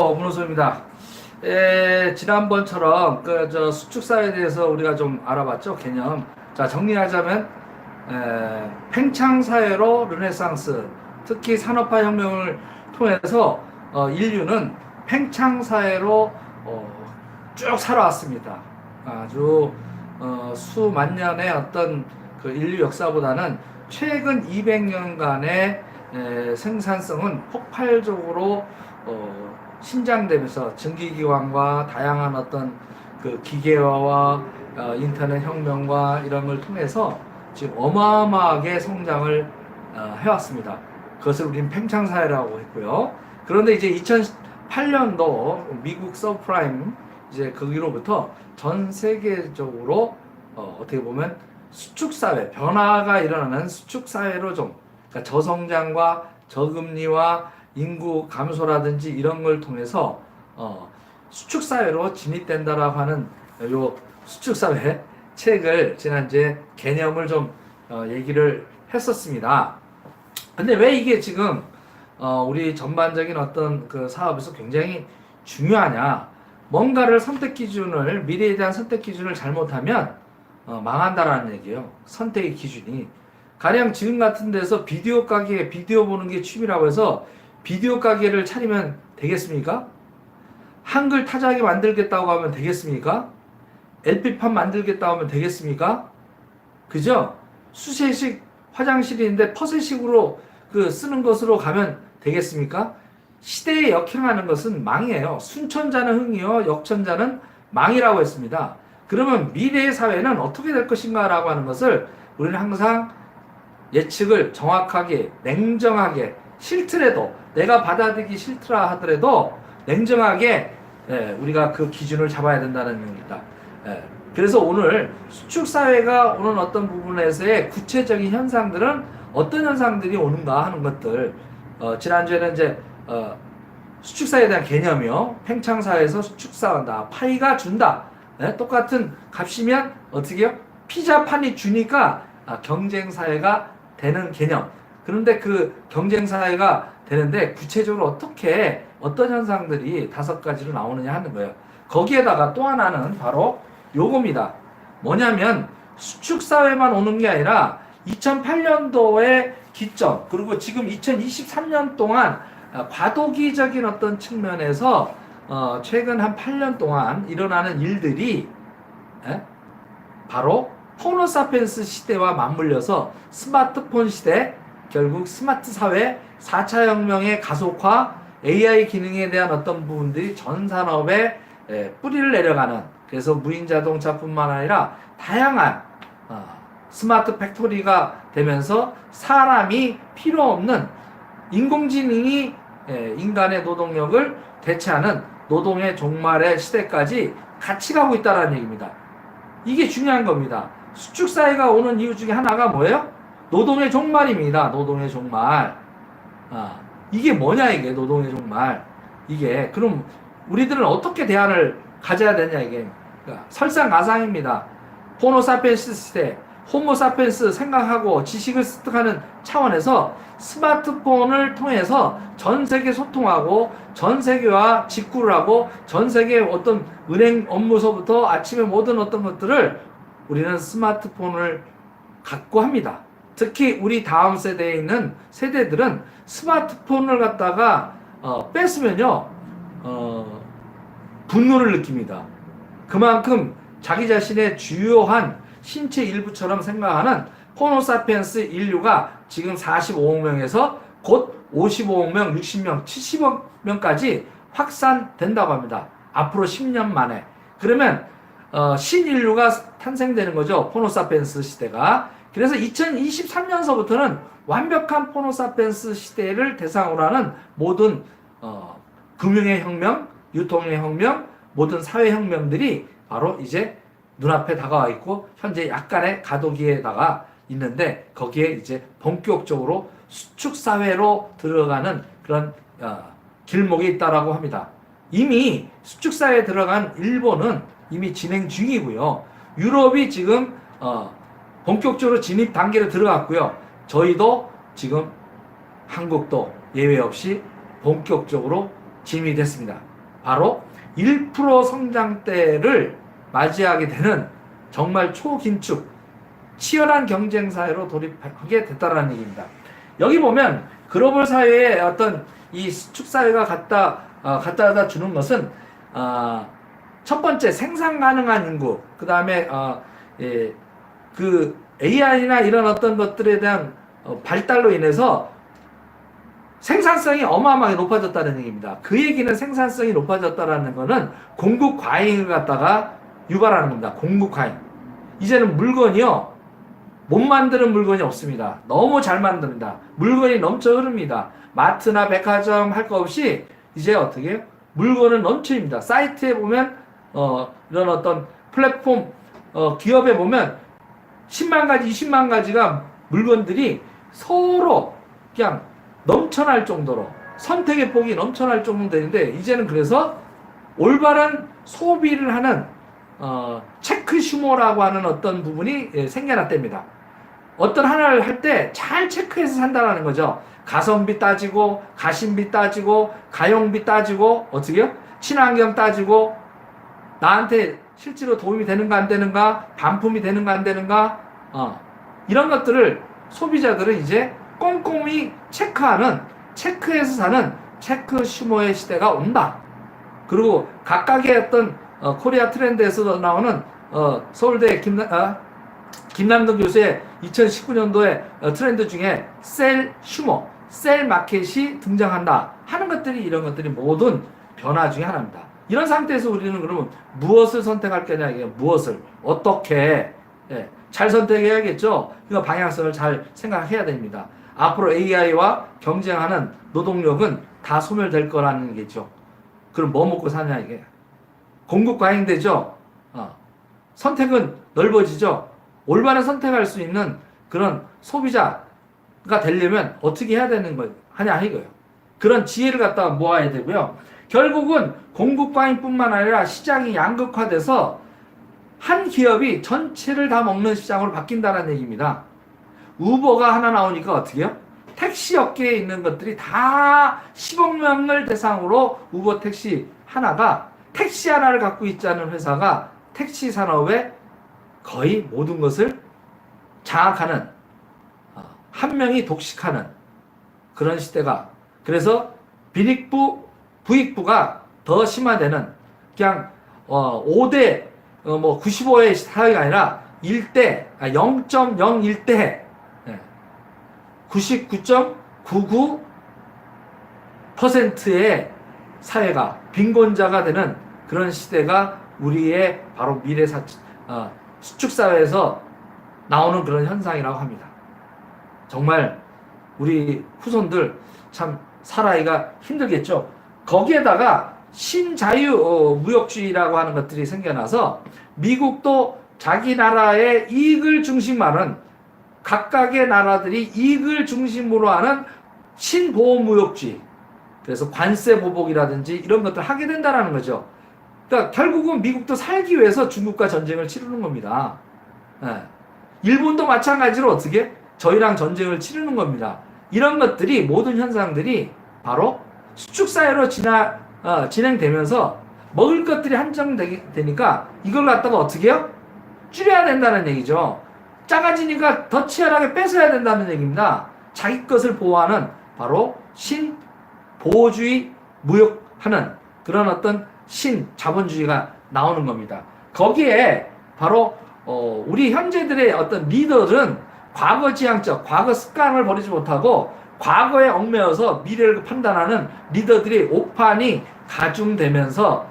어, 문호소입니다. 에, 지난번처럼 그 저 수축사에 대해서 우리가 좀 알아봤죠 개념. 자 정리하자면 에, 팽창 사회로 르네상스, 특히 산업화 혁명을 통해서 어, 인류는 팽창 사회로 어, 쭉 살아왔습니다. 아주 어, 수만 년의 어떤 그 인류 역사보다는 최근 200년간의 생산성은 폭발적으로 어, 신장되면서 증기기관과 다양한 어떤 그 기계화와 어, 인터넷 혁명과 이런 걸 통해서 지금 어마어마하게 성장을 어, 해왔습니다. 그것을 우리는 팽창사회라고 했고요. 그런데 이제 2008년도 미국 서프라임 이제 거기로부터 전 세계적으로 어, 어떻게 보면 수축사회 변화가 일어나는 수축사회로 좀 그러니까 저성장과 저금리와 인구 감소라든지 이런 걸 통해서 어, 수축 사회로 진입된다라고 하는 요 수축 사회 책을 지난주에 개념을 좀 어, 얘기를 했었습니다. 근데 왜 이게 지금 어, 우리 전반적인 어떤 그 사업에서 굉장히 중요하냐? 뭔가를 선택 기준을 미래에 대한 선택 기준을 잘못하면 어, 망한다라는 얘기예요. 선택의 기준이 가령 지금 같은 데서 비디오 가게 비디오 보는 게 취미라고 해서 비디오 가게를 차리면 되겠습니까? 한글 타자하게 만들겠다고 하면 되겠습니까? LP판 만들겠다고 하면 되겠습니까? 그죠? 수세식 화장실인데 퍼세식으로 그 쓰는 것으로 가면 되겠습니까? 시대에 역행하는 것은 망이에요. 순천자는 흥이요, 역천자는 망이라고 했습니다. 그러면 미래의 사회는 어떻게 될 것인가라고 하는 것을 우리는 항상 예측을 정확하게, 냉정하게, 싫더라도 내가 받아들이기 싫더라 하더라도 냉정하게 예, 우리가 그 기준을 잡아야 된다는 얘기입니다. 예, 그래서 오늘 수축 사회가 오는 어떤 부분에서의 구체적인 현상들은 어떤 현상들이 오는가 하는 것들 어, 지난주에는 이제 어, 수축 사회에 대한 개념이요. 팽창 사회에서 수축 사한다. 파이가 준다. 예, 똑같은 값이면 어떻게요? 피자 판이 주니까 아, 경쟁 사회가 되는 개념 그런데 그 경쟁 사회가 되는데 구체적으로 어떻게 어떤 현상들이 다섯 가지로 나오느냐 하는 거예요. 거기에다가 또 하나는 바로 요겁니다. 뭐냐면 수축 사회만 오는 게 아니라 2008년도의 기점 그리고 지금 2023년 동안 과도기적인 어떤 측면에서 어 최근 한 8년 동안 일어나는 일들이 에? 바로 호노사펜스 시대와 맞물려서 스마트폰 시대 결국 스마트 사회 4차 혁명의 가속화 AI 기능에 대한 어떤 부분들이 전 산업에 에, 뿌리를 내려가는 그래서 무인 자동차뿐만 아니라 다양한 어, 스마트 팩토리가 되면서 사람이 필요 없는 인공지능이 에, 인간의 노동력을 대체하는 노동의 종말의 시대까지 같이 가고 있다는 얘기입니다. 이게 중요한 겁니다. 수축 사회가 오는 이유 중에 하나가 뭐예요? 노동의 종말입니다. 노동의 종말. 아, 이게 뭐냐 이게 노동의 종말. 이게 그럼 우리들은 어떻게 대안을 가져야 되냐 이게 그러니까 설상가상입니다. 호노사피엔스 시대, 호모사피엔스 생각하고 지식을 습득하는 차원에서 스마트폰을 통해서 전 세계 소통하고 전 세계와 직구를 하고 전 세계 어떤 은행 업무서부터 아침에 모든 어떤 것들을 우리는 스마트폰을 갖고 합니다. 특히 우리 다음 세대에 있는 세대들은 스마트폰을 갖다가 어, 뺐으면요 어, 분노를 느낍니다. 그만큼 자기 자신의 주요한 신체 일부처럼 생각하는 호노사피엔스 인류가 지금 45억 명에서 곧 55억 명, 60명, 70억 명까지 확산된다고 합니다. 앞으로 10년 만에. 그러면 어, 신인류가 탄생되는 거죠. 호노사피엔스 시대가. 그래서 2023년서부터는 완벽한 포노사펜스 시대를 대상으로 하는 모든 어, 금융의 혁명, 유통의 혁명, 모든 사회 혁명들이 바로 이제 눈앞에 다가와 있고 현재 약간의 가도기에다가 있는데 거기에 이제 본격적으로 수축 사회로 들어가는 그런 어, 길목이 있다라고 합니다. 이미 수축 사회에 들어간 일본은 이미 진행 중이고요. 유럽이 지금 어, 본격적으로 진입 단계로 들어갔고요. 저희도 지금 한국도 예외 없이 본격적으로 진입이 됐습니다. 바로 1% 성장대를 맞이하게 되는 정말 초긴축, 치열한 경쟁 사회로 돌입하게 됐다는 얘기입니다. 여기 보면 글로벌 사회에 어떤 이 수축 사회가 갖다 어, 갖다다 주는 것은 어, 첫 번째 생산 가능한 인구, 그 다음에 어, 예, 그 AI나 이런 어떤 것들에 대한 어, 발달로 인해서 생산성이 어마어마하게 높아졌다는 얘기입니다. 그 얘기는 생산성이 높아졌다라는 거는 공급 과잉을 갖다가 유발하는 겁니다. 공급 과잉. 이제는 물건이요. 못 만드는 물건이 없습니다. 너무 잘 만듭니다. 물건이 넘쳐 흐릅니다. 마트나 백화점 할 거 없이 이제 어떻게 해요? 물건은 넘쳐입니다. 사이트에 보면 어, 이런 어떤 플랫폼 어, 기업에 보면 10만 가지, 20만 가지가 물건들이 서로 그냥 넘쳐날 정도로 선택의 폭이 넘쳐날 정도 되는데 이제는 그래서 올바른 소비를 하는 어, 체크 슈머라고 하는 어떤 부분이 예, 생겨났답니다. 어떤 하나를 할 때 잘 체크해서 산다라는 거죠. 가성비 따지고 가심비 따지고 가용비 따지고 어떻게요? 친환경 따지고 나한테 실제로 도움이 되는가 안 되는가 반품이 되는가 안 되는가 어, 이런 것들을 소비자들은 이제 꼼꼼히 체크하는 체크해서 사는 체크 슈머의 시대가 온다. 그리고 각각의 어떤 어, 코리아 트렌드에서 나오는 어, 서울대 김남 아, 김남동 교수의 2019년도의 어, 트렌드 중에 셀 슈머, 셀 마켓이 등장한다 하는 것들이 이런 것들이 모든 변화 중에 하나입니다. 이런 상태에서 우리는 그러면 무엇을 선택할 거냐 이게 무엇을 어떻게 예, 잘 선택해야겠죠. 그러니까 방향성을 잘 생각해야 됩니다. 앞으로 AI와 경쟁하는 노동력은 다 소멸될 거라는 얘기죠. 그럼 뭐 먹고 사냐 이게 공급 과잉되죠. 어. 선택은 넓어지죠. 올바른 선택할 수 있는 그런 소비자가 되려면 어떻게 해야 되는 거 하냐 이거예요. 그런 지혜를 갖다가 모아야 되고요. 결국은 공급 과잉뿐만 아니라 시장이 양극화돼서 한 기업이 전체를 다 먹는 시장으로 바뀐다는 얘기입니다. 우버가 하나 나오니까 어떻게 해요? 택시 업계에 있는 것들이 다 10억 명을 대상으로 우버 택시 하나가 택시 하나를 갖고 있지 않은 회사가 택시 산업의 거의 모든 것을 장악하는 어, 한 명이 독식하는 그런 시대가 그래서 비익부 부익부가 더 심화되는 그냥 어 5대 어 뭐 95의 사회가 아니라 1대 아 0.01대 99.99%의 사회가 빈곤자가 되는 그런 시대가 우리의 바로 미래 사, 어, 수축 사회에서 나오는 그런 현상이라고 합니다. 정말 우리 후손들 참 살아이가 힘들겠죠. 거기에다가 신자유 어, 무역주의라고 하는 것들이 생겨나서 미국도 자기 나라의 이익을 중심으로 하는 각각의 나라들이 이익을 중심으로 하는 신보호 무역주의 그래서 관세 보복이라든지 이런 것들 하게 된다라는 거죠. 그러니까 결국은 미국도 살기 위해서 중국과 전쟁을 치르는 겁니다. 예. 일본도 마찬가지로 어떻게 저희랑 전쟁을 치르는 겁니다. 이런 것들이 모든 현상들이 바로 수축 사회로 지나 어, 진행되면서 먹을 것들이 한정되니까 이걸 갖다가 어떻게 해요? 줄여야 된다는 얘기죠. 작아지니까 더 치열하게 뺏어야 된다는 얘기입니다. 자기 것을 보호하는 바로 신 보호주의 무역하는 그런 어떤 신 자본주의가 나오는 겁니다. 거기에 바로 어, 우리 현재들의 어떤 리더들은 과거 지향적, 과거 습관을 버리지 못하고 과거에 얽매여서 미래를 판단하는 리더들이 오판이 가중되면서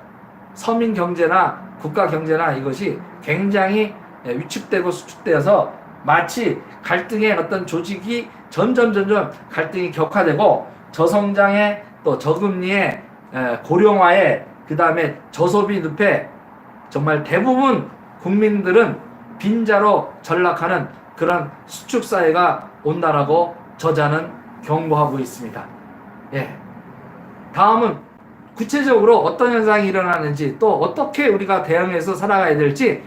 서민 경제나 국가 경제나 이것이 굉장히 위축되고 수축되어서 마치 갈등의 어떤 조직이 점점 점점 갈등이 격화되고 저성장의 또 저금리의 고령화에 그 다음에 저소비 늪에 정말 대부분 국민들은 빈자로 전락하는 그런 수축 사회가 온다라고 저자는 경고하고 있습니다. 예. 다음은 구체적으로 어떤 현상이 일어나는지 또 어떻게 우리가 대응해서 살아가야 될지